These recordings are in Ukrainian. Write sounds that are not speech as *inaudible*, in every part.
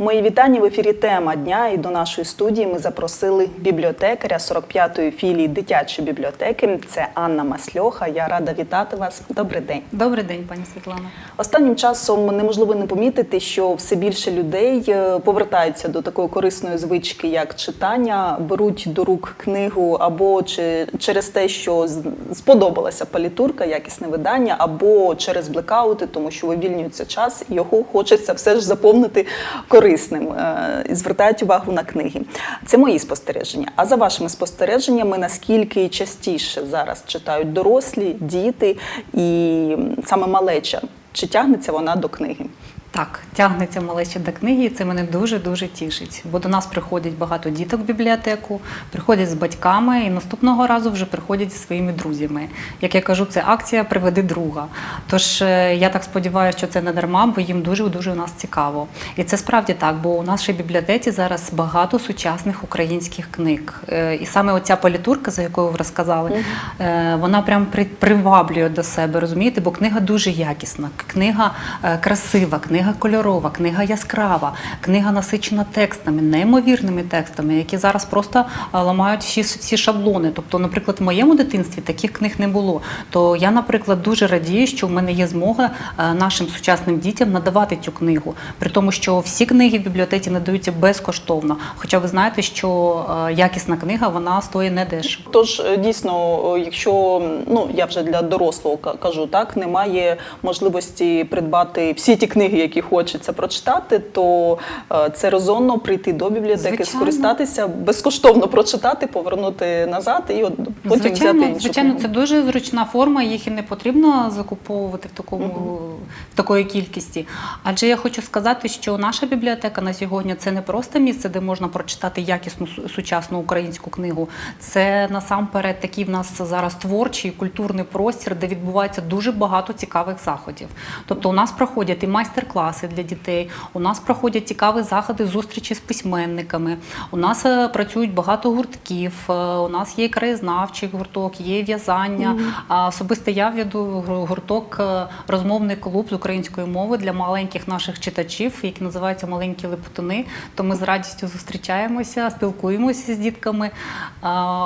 Мої вітання в ефірі тема дня. І до нашої студії ми запросили бібліотекаря 45-ї філії дитячої бібліотеки. Це Анна Масльоха. Я рада вітати вас. Добрий день. Добрий день, пані Світлана. Останнім часом неможливо не помітити, що все більше людей е, повертаються до такої корисної звички, як читання, беруть до рук книгу або чи через те, що сподобалася палітурка, якісне видання, або через блекаути, тому що вивільнюється час, і його хочеться все ж заповнити корисним. Е, І звертають увагу на книги. Це мої спостереження. А за вашими спостереженнями, наскільки частіше зараз читають дорослі, діти і саме малеча? Чи тягнеться вона до книги? Так, тягнеться малеча до книги, і це мене дуже дуже тішить. Бо до нас приходять багато діток в бібліотеку, приходять з батьками, і наступного разу вже приходять зі своїми друзями. Як я кажу, це акція Приведи друга. Тож е, я так сподіваюся, що це не дарма, бо їм дуже дуже у нас цікаво. І це справді так, бо у нашій бібліотеці зараз багато сучасних українських книг. Е, І саме оця палітурка, за якою ви розказали, е, вона прям при- приваблює до себе, розумієте? Бо книга дуже якісна, книга красива, книга кольорова, книга яскрава, книга насичена текстами, неймовірними текстами, які зараз просто ламають всі, всі шаблони. Тобто, наприклад, в моєму дитинстві таких книг не було. То я, наприклад, дуже радію, що в мене є змога нашим сучасним дітям надавати цю книгу. При тому, що всі книги в бібліотеці надаються безкоштовно. Хоча ви знаєте, що якісна книга вона стоїть не дешево. Тож е, дійсно, якщо ну я вже для дорослого кажу, так немає можливості придбати всі ті книги, які хочеться прочитати, то е, це резонно прийти до бібліотеки, Звичайно. скористатися, безкоштовно прочитати, повернути назад і от потім взяти іншу звичайно, книгу. це дуже зручна форма, їх і не потрібно закуповувати в такому в такої кількості. Адже я хочу сказати, що наша бібліотека на сьогодні це не просто місце, де можна прочитати якісну сучасну українську книгу. Це насамперед такий в нас зараз творчий культурний простір, де відбувається дуже багато цікавих заходів. Тобто, у нас проходять і майстер-класи для дітей, у нас проходять цікаві заходи, зустрічі з письменниками. У нас е, працюють багато гуртків. е, У нас є краєзнавчий гурток, є в'язання. А особисто я веду гурток е, розмовний клуб з української мови для маленьких наших читачів, який називається Маленькі лепетуни. То ми з радістю зустрічаємося, спілкуємося з дітками,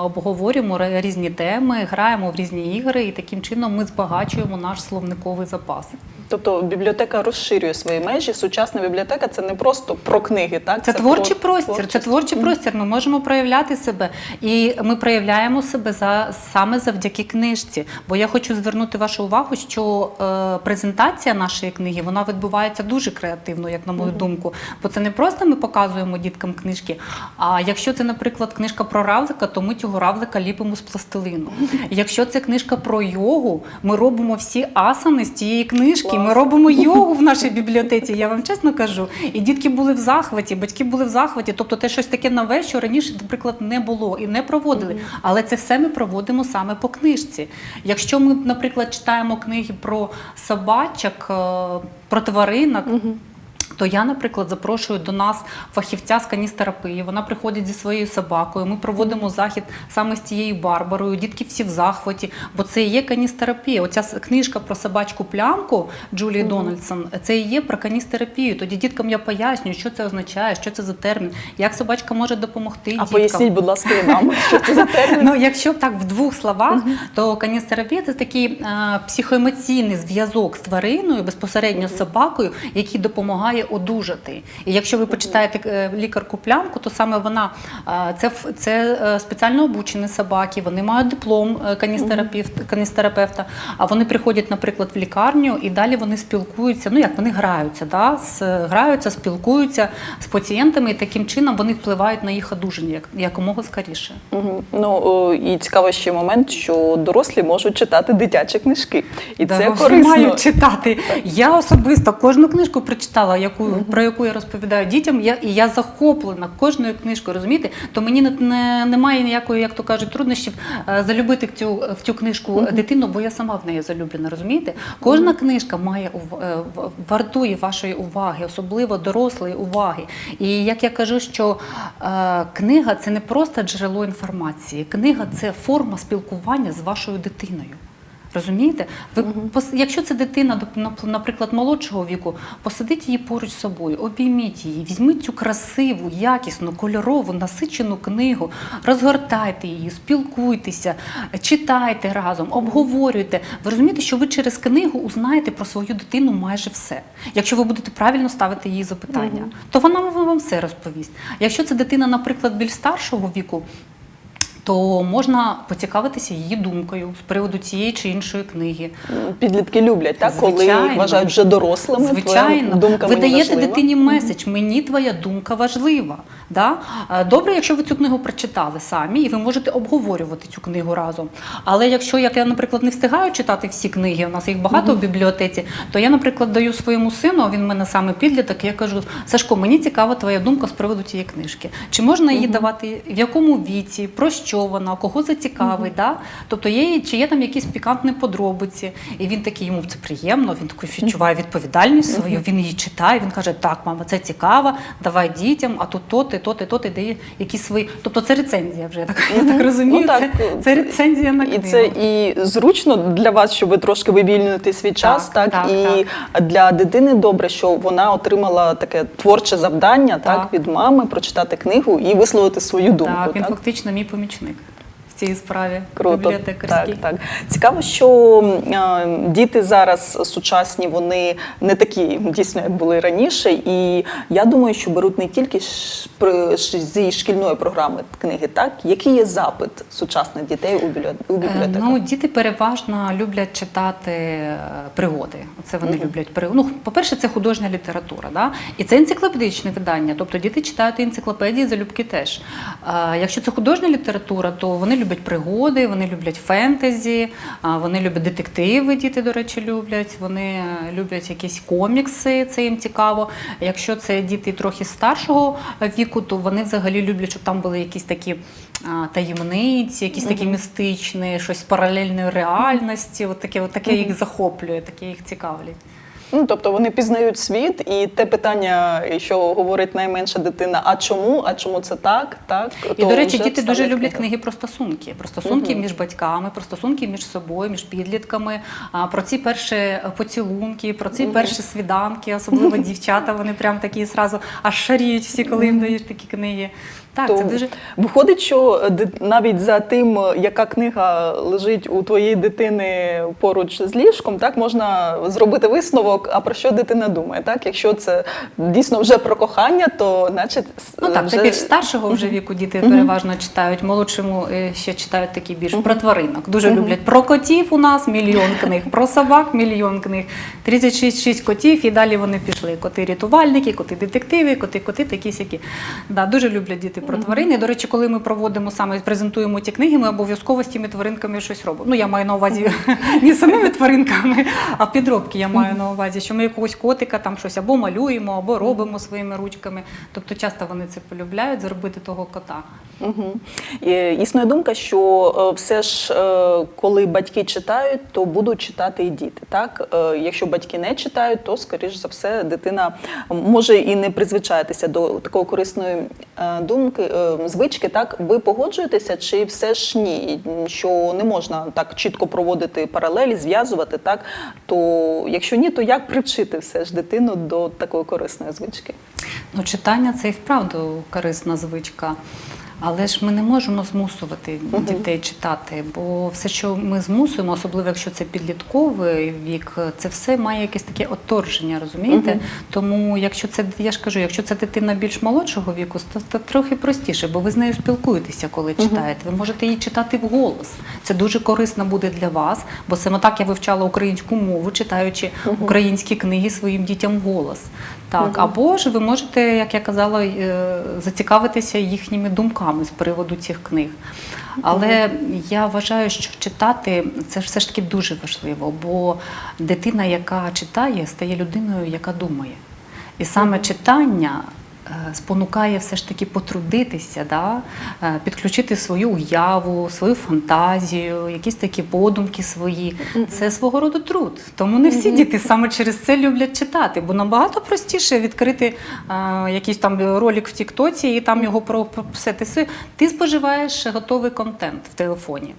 обговорюємо різні теми, граємо в різні ігри, і таким чином ми збагачуємо наш словниковий запас. Тобто бібліотека розширює свої межі. Сучасна бібліотека це не просто про книги, так Це, творчий про простір. Це творчість. творчий простір. Ми можемо проявляти себе, і ми проявляємо себе за саме завдяки книжці. Бо я хочу звернути вашу увагу, що е, презентація нашої книги вона відбувається дуже креативно, як на мою думку. Бо це не просто ми показуємо діткам книжки. А якщо це, наприклад, книжка про равлика, то ми цього равлика ліпимо з пластилину. *laughs* Якщо це книжка про йогу, ми робимо всі асани з цієї книжки. Ми робимо йогу в нашій бібліотеці. Я вам чесно кажу. І дітки були в захваті, батьки були в захваті. Тобто, те щось таке нове, що раніше, наприклад, не було і не проводили. Але це все ми проводимо саме по книжці. Якщо ми, наприклад, читаємо книги про собачок, е, про тваринок. То я, наприклад, запрошую до нас фахівця з каністерапії. Вона приходить зі своєю собакою. Ми проводимо захід саме з цією барбарою. Дітки всі в захваті, бо це і є каністерапія. Оця книжка про собачку плямку Джулії Дональдсон. Це і є про каністерапію. Тоді діткам я пояснюю, що це означає, що це за термін, як собачка може допомогти. А діткам. поясніть, будь ласка, і нам, що це за термін. *laughs* Ну, якщо так в двох словах, то каністерапія це такий е, психоемоційний зв'язок з твариною, безпосередньо з собакою, який допомагає одужати. І якщо ви почитаєте е, лікарку плямку, то саме вона е, це, це е, спеціально обучені собаки, вони мають диплом каністерапевта, а вони приходять, наприклад, в лікарню і далі вони спілкуються. Ну як вони граються, да? граються, спілкуються з пацієнтами, і таким чином вони впливають на їх одужання як, якомога скоріше. Ну і цікавий ще момент, що дорослі можуть читати дитячі книжки, і це Дорослі корисно. мають читати. Я особисто кожну книжку прочитала, яку про яку я розповідаю дітям. Я і я захоплена кожною книжкою. Розумієте, то мені не, не немає ніякої, як то кажуть, труднощів е, залюбити в цю в цю книжку дитину, бо я сама в неї залюблена. Розумієте, кожна книжка має е, вартує вашої уваги, особливо дорослої уваги. І як я кажу, що е, книга це не просто джерело інформації, книга це форма спілкування з вашою дитиною. Розумієте? Ви пос- якщо це дитина, наприклад, молодшого віку, посадіть її поруч з собою, обійміть її, візьміть цю красиву, якісну, кольорову, насичену книгу, розгортайте її, спілкуйтеся, читайте разом, обговорюйте. Ви розумієте, що ви через книгу узнаєте про свою дитину майже все. Якщо ви будете правильно ставити їй запитання, то вона вам все розповість. Якщо це дитина, наприклад, більш старшого віку, то можна поцікавитися її думкою з приводу цієї чи іншої книги. Підлітки люблять, так, Звичайно. вважають вже дорослими. Звичайно, думка ви мені даєте важлива. дитині меседж, мені твоя думка важлива. Да? Е, Добре, якщо ви цю книгу прочитали самі, і ви можете обговорювати цю книгу разом. Але якщо як я, наприклад, не встигаю читати всі книги, у нас їх багато в бібліотеці, то я, наприклад, даю своєму сину, він в мене саме підліток, і я кажу: Сашко, мені цікава твоя думка з приводу цієї книжки. Чи можна її давати, в якому віці, про що вона, кого зацікавить? Да? Тобто є, чи є там якісь пікантні подробиці, і він такий, йому це приємно, він такий відчуває відповідальність свою, він її читає, він каже, так, мама, це цікаво, давай дітям, а тут то, ти, то, ти, то, ти дає якісь свої. Тобто це рецензія вже, так, я так розумію, Ну, так, це, це рецензія на І це і зручно для вас, щоб ви трошки вивільнити свій час, так, так, і для дитини добре, що вона отримала таке творче завдання так. Так. від мами прочитати книгу і висловити свою думку. так, він так? фактично мій помічник Kuzmik. В цій справі Круто, так, так. Цікаво, що е, діти зараз сучасні, вони не такі дійсно, як були раніше. І я думаю, що беруть не тільки ш- при- ш- зі шкільної програми книги, так який є запит сучасних дітей у бібліо- у Е. Ну, діти переважно люблять читати е, пригоди. Це вони люблять пригоди. Ну, по-перше, це художня література, да? і це енциклопедичне видання. Тобто діти читають енциклопедії залюбки теж. А, якщо це художня література, то вони люблять пригоди, вони люблять фентезі, вони люблять детективи, діти, до речі, люблять. Вони е, люблять якісь комікси, це їм цікаво. Якщо це діти трохи старшого е, віку, то вони взагалі люблять, щоб там були якісь такі таємниці, якісь такі містичні, щось паралельної реальності. От таке, от таке їх захоплює, таке їх цікавлять. Ну, тобто вони пізнають світ, і те питання, що говорить найменша дитина, а чому? А чому це так? Так І, то до речі, діти дуже люблять книги про стосунки, про стосунки між батьками, про стосунки між собою, між підлітками, про ці перші поцілунки, про ці перші свіданки, особливо *laughs* дівчата. Вони прям такі зразу аж шаріють всі, коли їм даєш такі книги. Так, То це дуже Виходить, що е, навіть за тим, е, яка книга лежить у твоєї дитини поруч з ліжком, так можна зробити висновок, а про що дитина думає. Так, якщо це дійсно вже про кохання, то значить с- Ну так, вже... це більш старшого вже віку діти переважно читають. Молодшому е, ще читають такі більш про тваринок. Дуже люблять про котів у нас мільйон книг, про собак мільйон книг. 36 котів, і далі вони пішли. Коти рятувальники, коти детективи, коти, коти такі сякі. Да, дуже люблять діти про тварини. До речі, коли ми проводимо саме презентуємо ті книги, ми обов'язково з тими тваринками щось робимо. Ну я маю на увазі *laughs* не самими тваринками, а підробки я маю на увазі, що ми якогось котика там щось або малюємо, або робимо своїми ручками. Тобто часто вони це полюбляють зробити того кота. Угу. Існує думка, що е, все ж, е, коли батьки читають, то будуть читати і діти. Так? Е, Якщо батьки не читають, то, скоріш за все, дитина може і не призвичаєтеся до такої корисної думки, звички. Так? Ви погоджуєтеся, чи все ж ні? Що не можна так чітко проводити паралелі, зв'язувати, так? То якщо ні, то як привчити все ж дитину до такої корисної звички? Ну, читання це і вправду корисна звичка. Але ж ми не можемо змусувати дітей читати, бо все, що ми змусуємо, особливо якщо це підлітковий вік, це все має якесь таке отторження, розумієте? Тому, якщо це я ж кажу, якщо це дитина більш молодшого віку, то, то трохи простіше, бо ви з нею спілкуєтеся, коли читаєте. Ви можете її читати вголос. Це дуже корисно буде для вас, бо саме так я вивчала українську мову, читаючи українські книги своїм дітям вголос. Так, або ж ви можете, як я казала, е, зацікавитися їхніми думками з приводу цих книг. Але я вважаю, що читати це все ж таки дуже важливо, бо дитина, яка читає, стає людиною, яка думає. І саме читання спонукає все ж таки потрудитися, да? е, підключити свою уяву, свою фантазію, якісь такі подумки свої. Це свого роду труд. Тому не всі діти саме через це люблять читати, бо набагато простіше відкрити е, якийсь там ролик в Тіктоці і там його про про- все. Ти, ти споживаєш готовий контент в телефоні.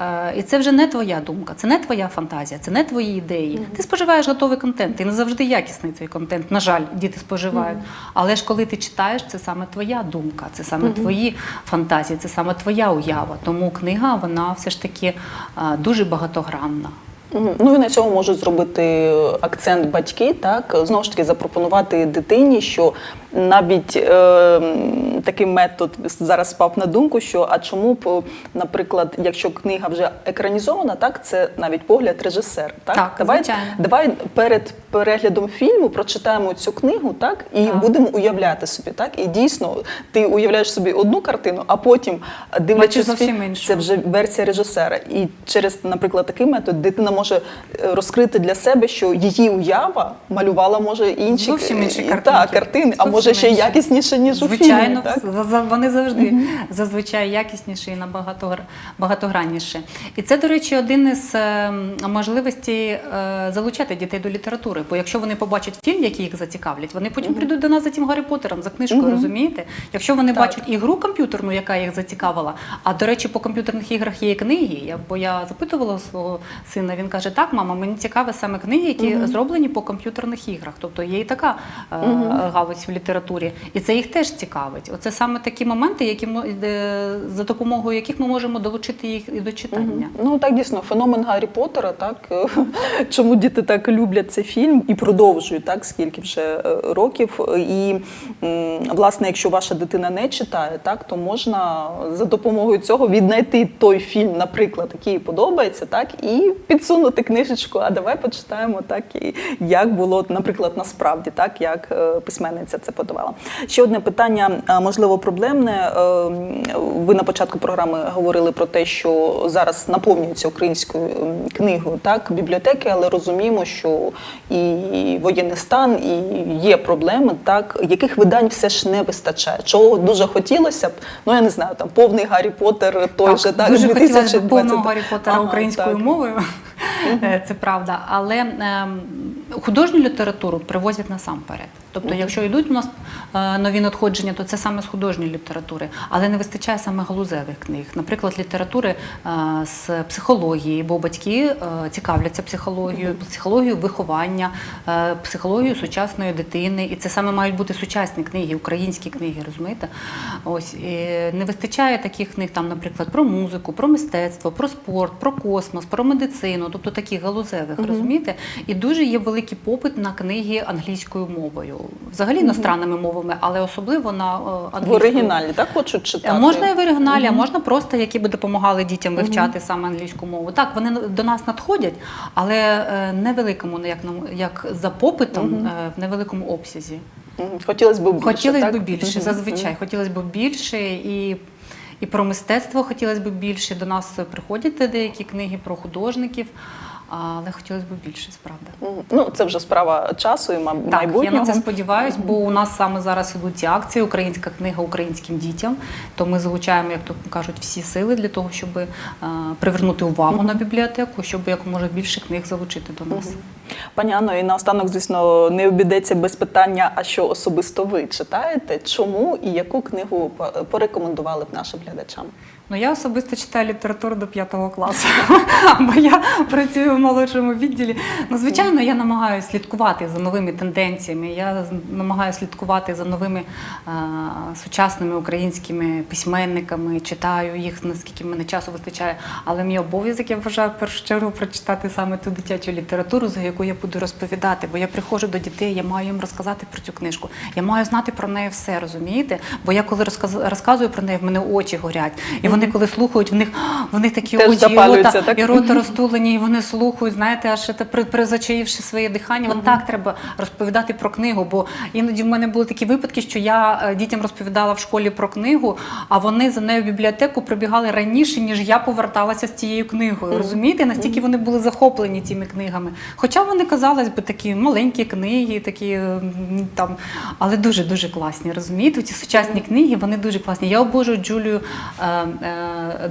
Е, І це вже не твоя думка, це не твоя фантазія, це не твої ідеї. Ти споживаєш готовий контент. І не завжди якісний цей контент. На жаль, діти споживають. Але ж коли ти читаєш, це саме твоя думка, це саме твої фантазії, це саме твоя уява. Тому книга вона все ж таки е, дуже багатогранна. Ну і на цьому можуть зробити акцент батьки, так знову ж таки запропонувати дитині, що навіть е, такий метод зараз спав на думку, що а чому б, наприклад, якщо книга вже екранізована, так це навіть погляд режисера. Так, Так, давай, звичайно. давай перед переглядом фільму прочитаємо цю книгу, так і Так. будемо уявляти собі. Так і дійсно ти уявляєш собі одну картину, а потім дивлячись фільм, іншу. це вже версія режисера. І через, наприклад, такий метод дитина може е, розкрити для себе, що її уява малювала може інші інші е, картинки. та, картини, а Зовсім може ще якісніше, ніж у Звичайно, фільмі. За- вони завжди зазвичай якісніші і набагато гр- багатогранніше. І це, до речі, один із е, можливостей е, залучати дітей до літератури. Бо якщо вони побачать фільм, який їх зацікавлять, вони потім прийдуть до нас за тим Гаррі Поттером, за книжкою, Мгм. розумієте? Якщо вони Так. бачать ігру комп'ютерну, яка їх зацікавила, а до речі, по комп'ютерних іграх є і книги. Я, бо я запитувала свого сина, він каже: так, мама, мені цікаві саме книги, які зроблені по комп'ютерних іграх. Тобто є і така е, галузь в літературі, і це їх теж цікавить. Оце саме такі моменти, які мо- за допомогою яких ми можемо долучити їх і до читання. Ну так дійсно, феномен Гаррі Поттера, так е, *laughs* чому діти так люблять цей фільм і продовжують так, скільки вже е, років. І власне, якщо ваша дитина не читає, так то можна за допомогою цього віднайти той фільм, наприклад, який подобається, так і підсунути книжечку. А давай почитаємо так, і як було, наприклад, насправді, так як е, письменниця це подавала. Ще одне питання, можливо, проблемне. Е, Ви на початку програми говорили про те, що зараз наповнюються українською книгою, так бібліотеки, але розуміємо, що і воєнний стан, і є проблеми, так яких видань все ж не вистачає. Чого дуже хотілося б, ну я не знаю, там повний Гаррі Поттер, той же так дуже хотілося б повного Гаррі Поттера Ага, українською так. мовою. Е, Це правда. Але ем, художню літературу привозять насамперед. Тобто, якщо йдуть у нас е, нові надходження, то це саме з художньої літератури, але не вистачає саме галузевих книг. Наприклад, літератури е, з психології, бо батьки е, цікавляться психологією, психологією виховання, психологією сучасної дитини. І це саме мають бути сучасні книги, українські книги, розумієте? Ось і не вистачає таких книг, там, наприклад, про музику, про мистецтво, про спорт, про космос, про медицину, тобто таких галузевих, розумієте? І дуже є великий попит на книги англійською мовою, взагалі іностранними мовами, але особливо на е, англійською. В оригіналі так хочуть читати. Можна і в оригіналі, а можна просто, які би допомагали дітям вивчати саме англійську мову. Так, вони до нас надходять, але е, невеликому, як як за попитом, е, в невеликому обсязі. Хотілося б більше. Хотілося б більше, Мгм. зазвичай. Хотілося б більше і. І про мистецтво хотілося б більше. До нас приходять деякі книги про художників, але хотілося б більше, справда. Мгм. Ну, це вже справа часу і ма- Так, майбутнього. я на це сподіваюся, бо у нас саме зараз ідуть ці акції Українська книга українським дітям. То ми залучаємо, як то кажуть, всі сили для того, щоб е, привернути увагу на бібліотеку, щоб якомога більше книг залучити до нас. Пані Анно, і наостанок, звісно, не обійдеться без питання, а що особисто ви читаєте, чому і яку книгу по- порекомендували б нашим глядачам? Ну, я особисто читаю літературу до п'ятого класу, *laughs* бо я працюю в молодшому відділі. Ну, звичайно, я намагаюся слідкувати за новими тенденціями. Я намагаюся слідкувати за новими а, сучасними українськими письменниками, читаю їх, наскільки мене часу вистачає. Але мій обов'язок, я вважаю, в першу чергу прочитати саме ту дитячу літературу, за яку я буду розповідати. Бо я приходжу до дітей, я маю їм розказати про цю книжку. Я маю знати про неї все, розумієте? Бо я коли розказ- розказую про неї, в мене очі горять. І вони, коли слухають, в них в них такі Теж очі, і рота, так? і рота розтулені, і вони слухають, знаєте, аж це при, призачаївши своє дихання. От так треба розповідати про книгу. Бо іноді в мене були такі випадки, що я е, дітям розповідала в школі про книгу, а вони за нею в бібліотеку прибігали раніше, ніж я поверталася з цією книгою. Розумієте? Настільки вони були захоплені цими книгами. Хоча вони, казалось би, такі маленькі книги, такі там, але дуже дуже класні. Розумієте? Ці сучасні книги вони дуже класні. Я обожнюю Джулію е,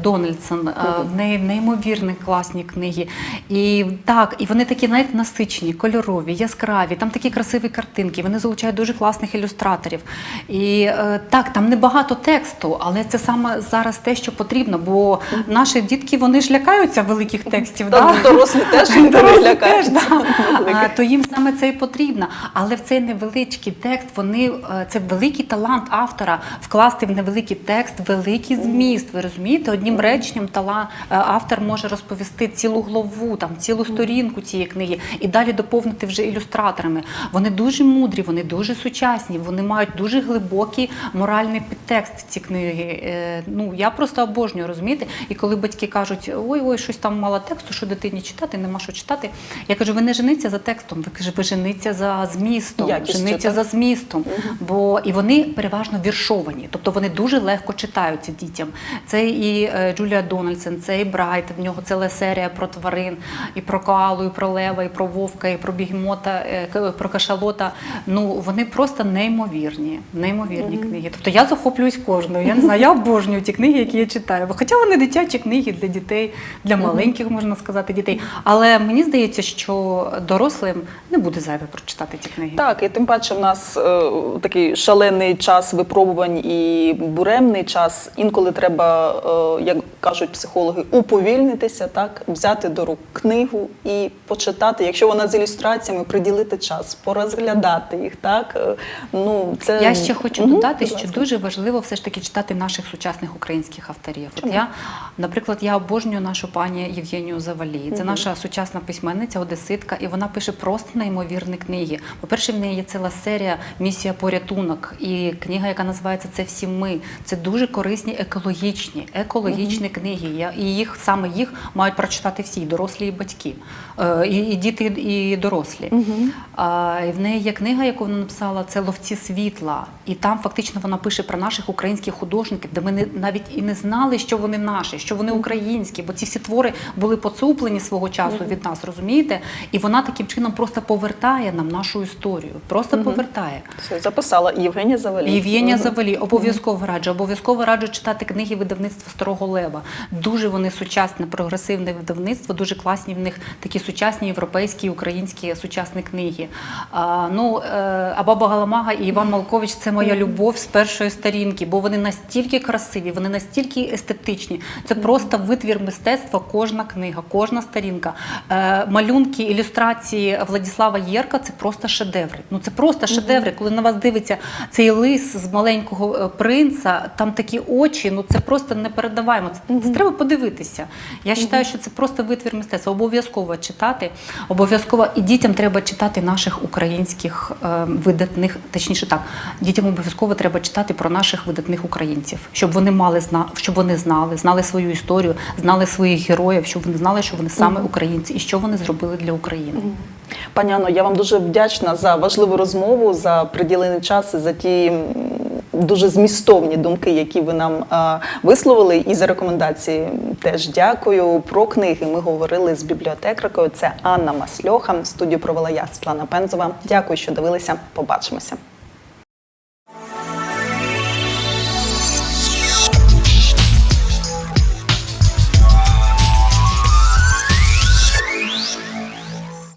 Дональдсон. Е, В неї неймовірні класні книги. І так, і вони такі навіть насичені, кольорові, яскраві. Там такі красиві картинки. Вони залучають дуже класних ілюстраторів. І е, так, там небагато тексту, але це саме зараз те, що потрібно, бо наші дітки вони ж лякаються великих текстів. Та да? дорослі теж *laughs* Дорослі перелякаються. теж, да. То їм саме це і потрібно. Але в цей невеличкий текст вони е, це великий талант автора вкласти в невеликий текст великий зміст. Ви розумієте? Одним реченням талант автор може розповісти цілу главу, там цілу сторінку цієї книги і далі доповнити вже ілюстраторами. Вони дуже мудрі, вони дуже сучасні, вони мають дуже глибокий моральний підтекст ці книги. Е, Ну я просто обожнюю розумієте. І коли батьки кажуть, ой, ой, щось там мало тексту, що дитині читати, нема що читати. Я кажу, ви не женіться за текстом, ви каже, ви женіться за змістом, Якістю, женіться так. за змістом. Бо і вони переважно віршовані, тобто вони дуже легко читаються дітям. Це і е, Джулія Дональдсен, це і Брайт. В нього ціла серія про тварин, і про коалу, і про лева, і про вовка, і про бігемота, е, про кашалота. Ну вони просто неймовірні, неймовірні книги. Тобто я захоплююсь кожною. Я не знаю, я обожнюю ті книги, які я читаю. Бо Хоча вони дитячі книги для дітей, для маленьких можна сказати дітей. Але мені здається, що дорослим не буде зайве прочитати ці книги. Так, і тим паче в нас е, такий шалений час випробувань і буремний час. Інколи треба, як кажуть психологи, уповільнитися, так, взяти до рук книгу і почитати. Якщо вона з ілюстраціями, приділити час, порозглядати їх. Так, Е, ну, це... Я ще хочу Мгм, додати, що дуже важливо все ж таки читати наших сучасних українських авторів. От я, наприклад, я обожнюю нашу пані Євгенію Завалій. Це наша сучасна письменниця, одеситка, і вона пише просто неймовірні книги. По-перше, в неї є ціла серія Місія порятунок і книга, яка називається Це всі ми. Це дуже корисні екологічні, екологічні книги. І їх саме їх мають прочитати всі, і дорослі і батьки, Е, і, і діти, і дорослі. А, і в неї є книга, яку вона написала, це Ловці світла. І там фактично вона пише про наших українських художників, де ми не, навіть і не знали, що вони наші, що вони українські, бо ці всі твори були поцуплені свого часу від нас, розумієте? І вона таким чином просто повертає нам нашу історію. Просто повертає. Все, записала Євгенія Завалій. Євгенія Мгм. Завалі, обов'язково раджу. Обов'язково раджу читати книги видавництва Старого Лева. Дуже вони сучасне, прогресивне видавництво, дуже класні в них такі сучасні європейські, українські сучасні книги. А, ну, е, а Баба Галамага і Іван Малкович це моя любов з першої сторінки, бо вони настільки красиві, вони настільки естетичні. Це просто витвір мистецтва, кожна книга, кожна сторінка. Е, малюнки, ілюстрації Владислава Єрка це просто шедеври. Ну це просто шедеври. Коли на вас дивиться цей лис з маленького е, принца, там такі очі, ну це просто не передаваємо. Це, це треба подивитися. Я вважаю, що це просто витвір мистецтва. Обов'язково читати. Обов'язково і дітям треба читати наших українських е, видатних, точніше так, дітям обов'язково треба читати про наших видатних українців, щоб вони мали щоб вони знали, знали свою історію, знали своїх героїв, щоб вони знали, що вони саме українці і що вони зробили для України. Пані Анно, я вам дуже вдячна за важливу розмову, за приділений час і за ті дуже змістовні думки, які ви нам висловили, і за рекомендації теж дякую. Про книги ми говорили з бібліотекаркою. Це Анна Масльоха. Студію провела я Світлана Пензова. Дякую, що дивилися. Побачимося.